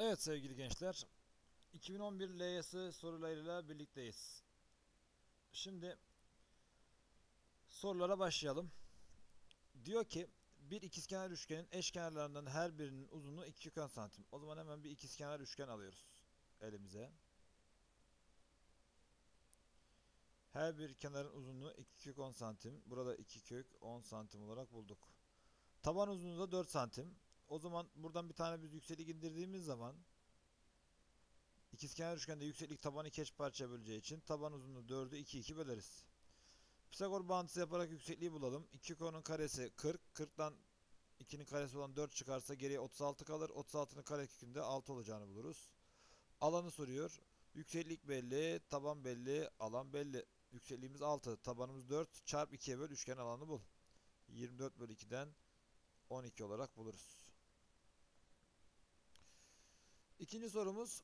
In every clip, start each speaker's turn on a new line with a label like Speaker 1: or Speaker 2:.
Speaker 1: Evet sevgili gençler, 2011 LYS sorularıyla birlikteyiz. Şimdi sorulara başlayalım. Diyor ki bir ikizkenar üçgenin eş kenarlarından her birinin uzunluğu 2 kök santim. O zaman hemen bir ikizkenar üçgen alıyoruz elimize. Her bir kenarın uzunluğu 2 kök 10 santim. Burada 2 kök 10 santim olarak bulduk. Taban uzunluğu da 4 santim. O zaman buradan bir tane biz yükseklik indirdiğimiz zaman ikizkenar üçgende yükseklik tabanı iki eş parçaya böleceği için taban uzunluğu 4'ü 2 2 böleriz. Pisagor bağıntısı yaparak yüksekliği bulalım. 2 konun karesi 40. 40'tan 2'nin karesi olan 4 çıkarsa geriye 36 kalır. 36'nın karekökünde 6 olacağını buluruz. Alanı soruyor. Yükseklik belli, taban belli, alan belli. Yüksekliğimiz 6, tabanımız 4. Çarp 2'ye böl üçgen alanı bul. 24 bölü 2'den 12 olarak buluruz. İkinci sorumuz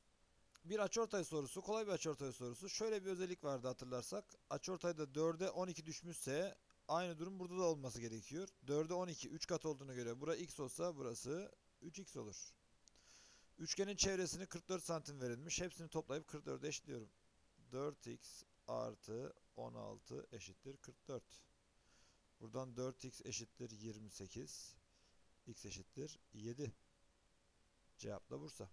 Speaker 1: bir açıortay sorusu. Kolay bir açıortay sorusu. Şöyle bir özellik vardı hatırlarsak. Açıortayda 4'e 12 düşmüşse aynı durum burada da olması gerekiyor. 4'e 12 3 kat olduğuna göre bura x olsa burası 3x olur. Üçgenin çevresini 44 santim verilmiş. Hepsini toplayıp 44'e eşitliyorum. 4x artı 16 eşittir 44. Buradan 4x eşittir 28. x eşittir 7. Cevap da Bursa.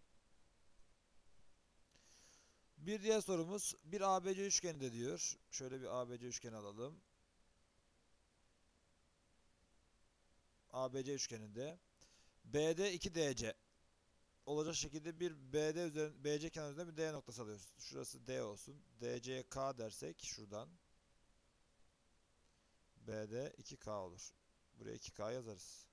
Speaker 1: Bir diğer sorumuz bir ABC üçgeninde diyor. Şöyle bir ABC üçgeni alalım. ABC üçgeninde BD 2DC olacak şekilde bir BD üzerinde BC kenar üzerinde bir D noktası alıyoruz. Şurası D olsun. DC K dersek şuradan BD 2K olur. Buraya 2K yazarız.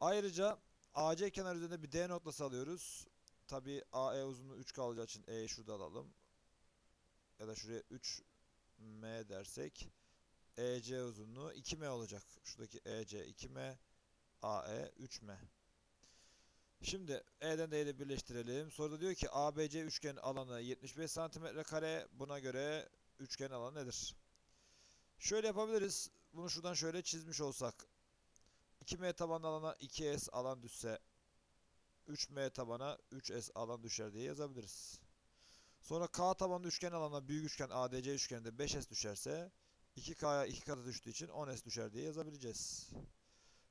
Speaker 1: Ayrıca AC kenar üzerinde bir D noktası alıyoruz. Tabi AE uzunluğu 3 kalacağı için E'yi şurada alalım. Ya da şuraya 3M dersek EC uzunluğu 2M olacak. Şuradaki EC 2M AE 3M. Şimdi E'den de birleştirelim. Soruda diyor ki ABC üçgen alanı 75 cm kare. Buna göre üçgen alanı nedir? Şöyle yapabiliriz. Bunu şuradan şöyle çizmiş olsak. 2M tabanlı alana 2S alan düşse 3M tabana 3S alan düşer diye yazabiliriz. Sonra K tabanlı üçgen alana büyük üçgen ADC üçgeninde 5S düşerse 2K'ya 2 katı düştüğü için 10S düşer diye yazabileceğiz.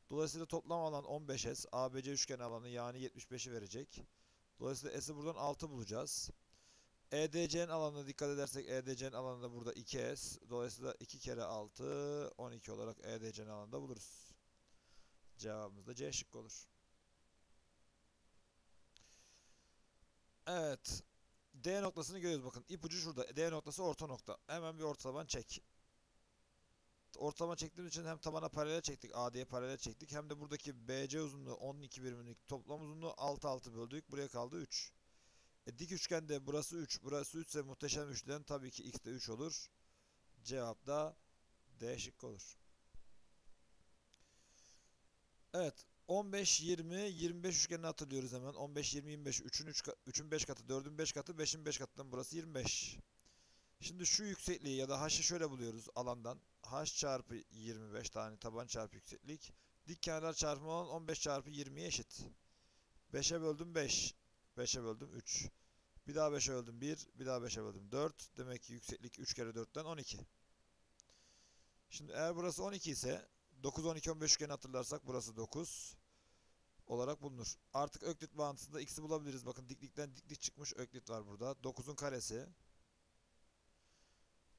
Speaker 1: Dolayısıyla toplam alan 15S. ABC üçgen alanı yani 75'i verecek. Dolayısıyla S'i buradan 6 bulacağız. EDC'nin alanına dikkat edersek EDC'nin alanı da burada 2S. Dolayısıyla 2 kere 6 12 olarak EDC'nin alanında buluruz. Cevabımız da C şıkkı olur. Evet. D noktasını görüyoruz bakın. İpucu şurada. D noktası orta nokta. Hemen bir orta taban çek. Ortalama çektiğimiz için hem tabana paralel çektik. AD'ye paralel çektik. Hem de buradaki BC uzunluğu 12 birimlik toplam uzunluğu 6 6 böldük. Buraya kaldı 3. E, dik üçgende burası 3. Burası 3 ise muhteşem üçgen tabii ki x de 3 olur. Cevap da D şıkkı olur. Evet. 15, 20, 25 üçgenini hatırlıyoruz hemen. 15, 20, 25. 3'ün 3, 3'ün 5 katı, 4'ün 5 katı, 5'in 5 katından burası 25. Şimdi şu yüksekliği ya da h'ı şöyle buluyoruz alandan. h çarpı 25 tane taban çarpı yükseklik. Dik kenarlar çarpımı olan 15 çarpı 20'ye eşit. 5'e böldüm 5. 5'e böldüm 3. Bir daha 5'e böldüm 1. Bir daha 5'e böldüm 4. Demek ki yükseklik 3 kere 4'ten 12. Şimdi eğer burası 12 ise 9, 12, 15 üçgeni hatırlarsak burası 9 olarak bulunur. Artık öklit bağıntısında x'i bulabiliriz. Bakın diklikten diklik çıkmış öklit var burada. 9'un karesi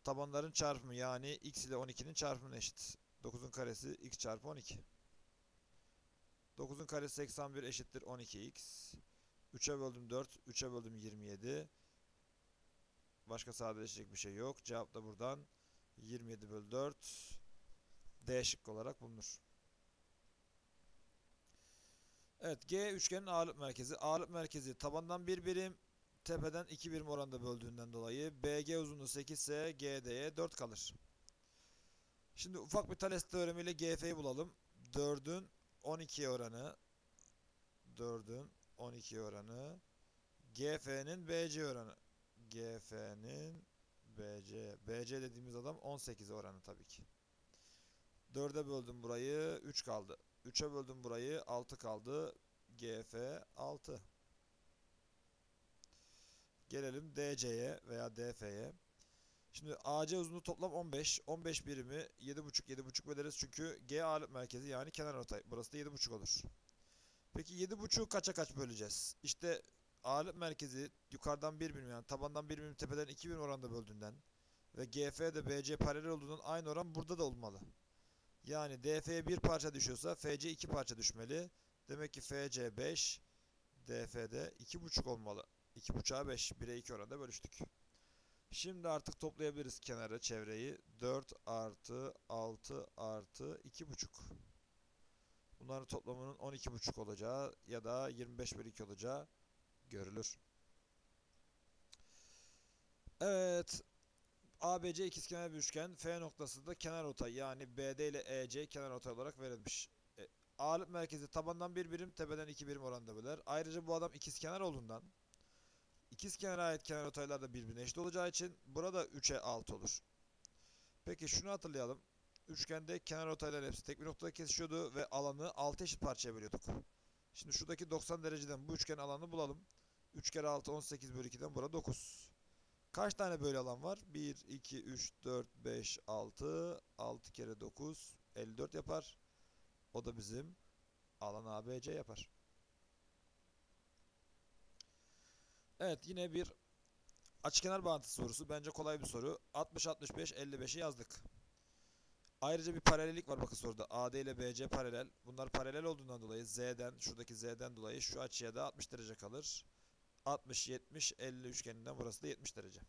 Speaker 1: tabanların çarpımı yani x ile 12'nin çarpımına eşit. 9'un karesi x çarpı 12. 9'un karesi 81 eşittir 12x. 3'e böldüm 4, 3'e böldüm 27. Başka sadeleşecek bir şey yok. Cevap da buradan 27 bölü 4 D şıkkı olarak bulunur. Evet G üçgenin ağırlık merkezi. Ağırlık merkezi tabandan bir birim, tepeden 2 birim oranda böldüğünden dolayı BG uzunluğu 8 ise GD'ye 4 kalır. Şimdi ufak bir Thales teoremiyle GF'yi bulalım. 4'ün 12 oranı 4'ün 12 oranı GF'nin BC oranı GF'nin BC BC dediğimiz adam 18 oranı tabii ki. 4'e böldüm burayı 3 kaldı. 3'e böldüm burayı 6 kaldı. GF 6. Gelelim DC'ye veya DF'ye. Şimdi AC uzunluğu toplam 15. 15 birimi 7.5 7.5 böleriz çünkü G ağırlık merkezi yani kenar ortay. Burası da 7.5 olur. Peki 7.5'u kaça kaç böleceğiz? İşte ağırlık merkezi yukarıdan 1 birim yani tabandan 1 birim tepeden 2 birim oranda böldüğünden ve GF de BC paralel olduğundan aynı oran burada da olmalı. Yani DF'ye bir parça düşüyorsa FC iki parça düşmeli. Demek ki FC 5, DF'de 2.5 olmalı. 2.5'a 5, 1'e 2 oranda bölüştük. Şimdi artık toplayabiliriz kenara çevreyi. 4 artı 6 artı 2.5. Bunların toplamının 12.5 olacağı ya da 25 bölü 2 olacağı görülür. Evet. ABC ikizkenar bir üçgen. F noktası da kenar ortay yani BD ile EC kenar ortay olarak verilmiş. E, ağırlık merkezi tabandan bir birim, tepeden iki birim oranında böler. Ayrıca bu adam ikizkenar olduğundan ikizkenara ait kenar ortaylar da birbirine eşit olacağı için burada 3'e 6 olur. Peki şunu hatırlayalım. Üçgende kenar ortaylar hepsi tek bir noktada kesişiyordu ve alanı 6 eşit parçaya bölüyorduk. Şimdi şuradaki 90 dereceden bu üçgen alanını bulalım. 3 kere 6 18 bölü 2'den burada 9. Kaç tane böyle alan var? 1, 2, 3, 4, 5, 6. 6 kere 9 54 yapar. O da bizim alan ABC yapar. Evet yine bir açıkenar bağıntısı sorusu. Bence kolay bir soru. 60, 65, 55'i yazdık. Ayrıca bir paralellik var bakın soruda. AD ile BC paralel. Bunlar paralel olduğundan dolayı Z'den, şuradaki Z'den dolayı şu açıya da 60 derece kalır. 60, 70, 50 üçgeninden burası da 70 derece.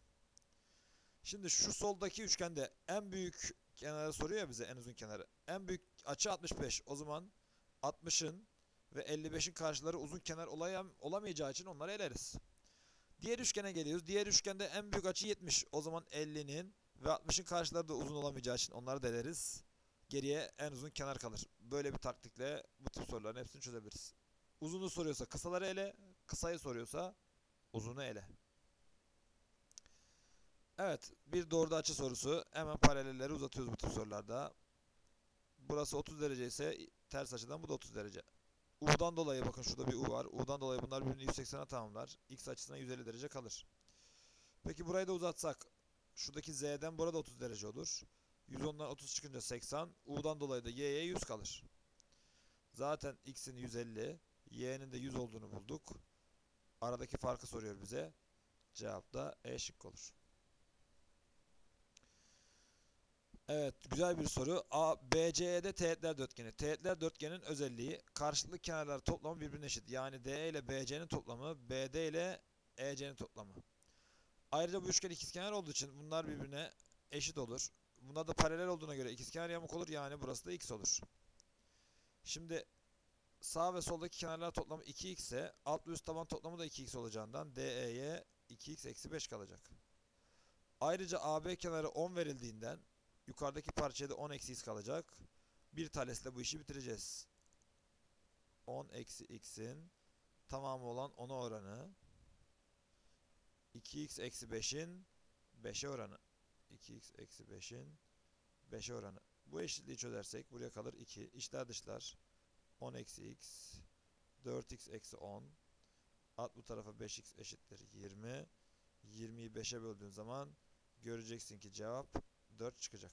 Speaker 1: Şimdi şu soldaki üçgende en büyük kenarı soruyor ya bize en uzun kenarı. En büyük açı 65. O zaman 60'ın ve 55'in karşıları uzun kenar olayam, olamayacağı için onları eleriz. Diğer üçgene geliyoruz. Diğer üçgende en büyük açı 70. O zaman 50'nin ve 60'ın karşıları da uzun olamayacağı için onları deleriz. Geriye en uzun kenar kalır. Böyle bir taktikle bu tip soruların hepsini çözebiliriz. Uzunu soruyorsa kısaları ele, kısayı soruyorsa uzunu ele. Evet, bir doğruda açı sorusu. Hemen paralelleri uzatıyoruz bu tip sorularda. Burası 30 derece ise ters açıdan bu da 30 derece. U'dan dolayı bakın şurada bir U var. U'dan dolayı bunlar birbirini 180'e tamamlar. X açısına 150 derece kalır. Peki burayı da uzatsak. Şuradaki Z'den burada 30 derece olur. 110'dan 30 çıkınca 80. U'dan dolayı da Y'ye 100 kalır. Zaten X'in 150. Y'nin de 100 olduğunu bulduk. Aradaki farkı soruyor bize. Cevap da E şık olur. Evet, güzel bir soru. A, BC'de teğetler dörtgeni. Teğetler dörtgenin özelliği karşılıklı kenarlar toplamı birbirine eşit. Yani DE ile BC'nin toplamı, BD ile EC'nin toplamı. Ayrıca bu üçgen ikizkenar olduğu için bunlar birbirine eşit olur. Bunlar da paralel olduğuna göre ikizkenar yamuk olur. Yani burası da x olur. Şimdi sağ ve soldaki kenarlar toplamı 2x ise alt ve üst taban toplamı da 2x olacağından DE'ye 2x eksi 5 kalacak. Ayrıca AB kenarı 10 verildiğinden yukarıdaki parçaya da 10 eksi x kalacak. Bir tanesle bu işi bitireceğiz. 10 eksi x'in tamamı olan 10'a oranı 2x eksi 5'in 5'e oranı 2x eksi 5'in 5'e oranı. Bu eşitliği çözersek buraya kalır 2. İçler dışlar 10 eksi x 4x eksi 10 at bu tarafa 5x eşittir 20 20'yi 5'e böldüğün zaman göreceksin ki cevap 4 çıkacak.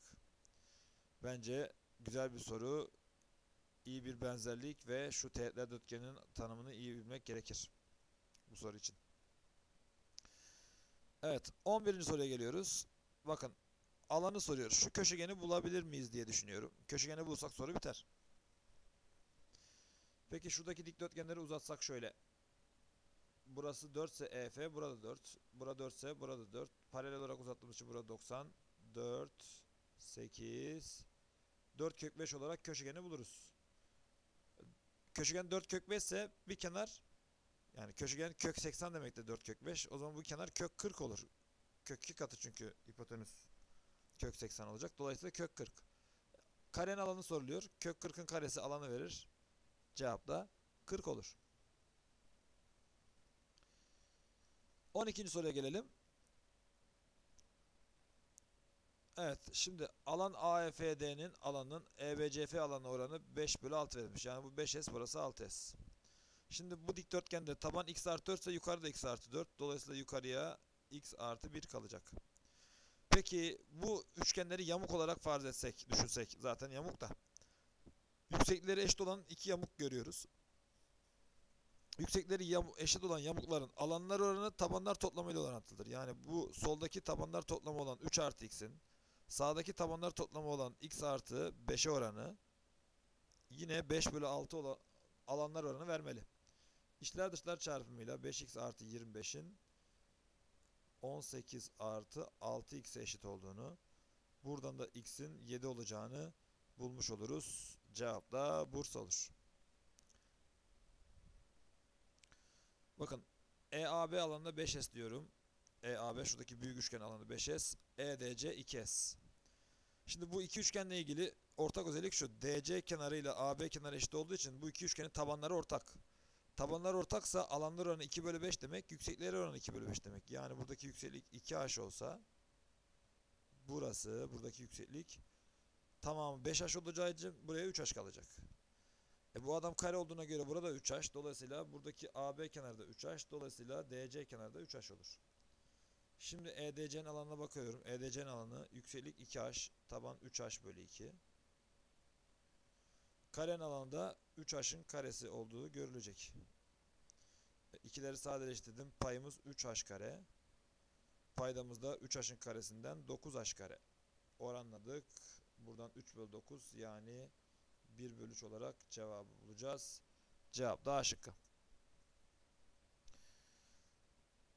Speaker 1: Bence güzel bir soru. iyi bir benzerlik ve şu teğetler dörtgenin tanımını iyi bilmek gerekir. Bu soru için. Evet. 11. soruya geliyoruz. Bakın. Alanı soruyor. Şu köşegeni bulabilir miyiz diye düşünüyorum. Köşegeni bulsak soru biter. Peki şuradaki dikdörtgenleri uzatsak şöyle. Burası 4 ise EF, burada 4. Burada 4 ise burada 4. Paralel olarak uzattığımız için burada 90. 4, 8, 4 kök 5 olarak köşegeni buluruz. Köşegen 4 kök 5 ise bir kenar yani köşegen kök 80 demektir 4 kök 5. O zaman bu kenar kök 40 olur. Kök 2 katı çünkü hipotenüs kök 80 olacak. Dolayısıyla kök 40. Karenin alanı soruluyor. Kök 40'ın karesi alanı verir. Cevap da 40 olur. 12. soruya gelelim. Evet şimdi alan AEFD'nin alanın EBCF alanı oranı 5 bölü 6 verilmiş. Yani bu 5S burası 6S. Şimdi bu dikdörtgende taban x artı 4 ise yukarıda x artı 4. Dolayısıyla yukarıya x artı 1 kalacak. Peki bu üçgenleri yamuk olarak farz etsek, düşünsek zaten yamuk da. Yüksekleri eşit olan iki yamuk görüyoruz. Yüksekleri yam- eşit olan yamukların alanlar oranı tabanlar toplamıyla orantılıdır. Yani bu soldaki tabanlar toplamı olan 3 artı x'in sağdaki tabanlar toplamı olan x artı 5'e oranı yine 5 bölü 6 olan alanlar oranı vermeli. İçler dışlar çarpımıyla 5x artı 25'in 18 artı 6x'e eşit olduğunu buradan da x'in 7 olacağını bulmuş oluruz. Cevap da Bursa olur. Bakın EAB alanında 5S diyorum. EAB şuradaki büyük üçgen alanı 5S. EDC 2S. Şimdi bu iki üçgenle ilgili ortak özellik şu. DC kenarı ile AB kenarı eşit olduğu için bu iki üçgenin tabanları ortak. Tabanlar ortaksa alanlar oranı 2 bölü 5 demek. Yüksekleri oranı 2 bölü 5 demek. Yani buradaki yükseklik 2h olsa burası buradaki yükseklik tamamı 5h olacağı için buraya 3h kalacak. E bu adam kare olduğuna göre burada 3h. Dolayısıyla buradaki AB kenarda 3h. Dolayısıyla DC kenarda 3h olur. Şimdi EDC'nin alanına bakıyorum. EDC'nin alanı yükseklik 2h, taban 3h bölü 2. Karenin alanında 3h'ın karesi olduğu görülecek. E, İkileri sadeleştirdim. Payımız 3h kare. Paydamız da 3h'ın karesinden 9h kare. Oranladık. Buradan 3 bölü 9 yani 1 bölü 3 olarak cevabı bulacağız. Cevap da A şıkkı.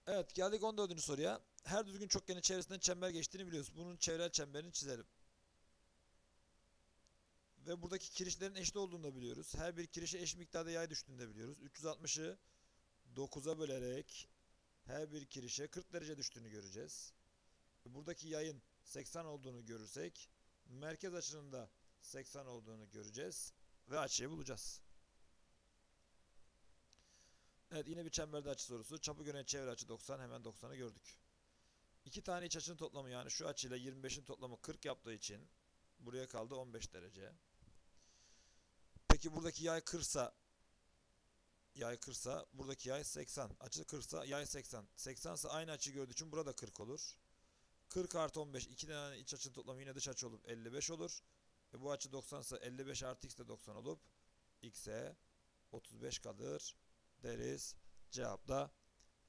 Speaker 1: Evet geldik 14. soruya. Her düzgün çokgenin çevresinden çember geçtiğini biliyoruz. Bunun çevrel çemberini çizelim. Ve buradaki kirişlerin eşit olduğunu da biliyoruz. Her bir kirişe eşit miktarda yay düştüğünü de biliyoruz. 360'ı 9'a bölerek her bir kirişe 40 derece düştüğünü göreceğiz. Buradaki yayın 80 olduğunu görürsek merkez açının da 80 olduğunu göreceğiz ve açıyı bulacağız. Evet yine bir çemberde açı sorusu. Çapı göre çevre açı 90 hemen 90'ı gördük. İki tane iç açının toplamı yani şu açıyla 25'in toplamı 40 yaptığı için buraya kaldı 15 derece. Peki buradaki yay 40'sa yay 40'sa buradaki yay 80. Açı 40'sa yay 80. 80 ise aynı açı gördüğü için burada 40 olur. 40 artı 15 iki tane iç açının toplamı yine dış açı olup 55 olur. E bu açı 90 ise 55 artı x de 90 olup x'e 35 kalır deriz. Cevap da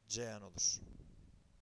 Speaker 1: Ceyhan olur.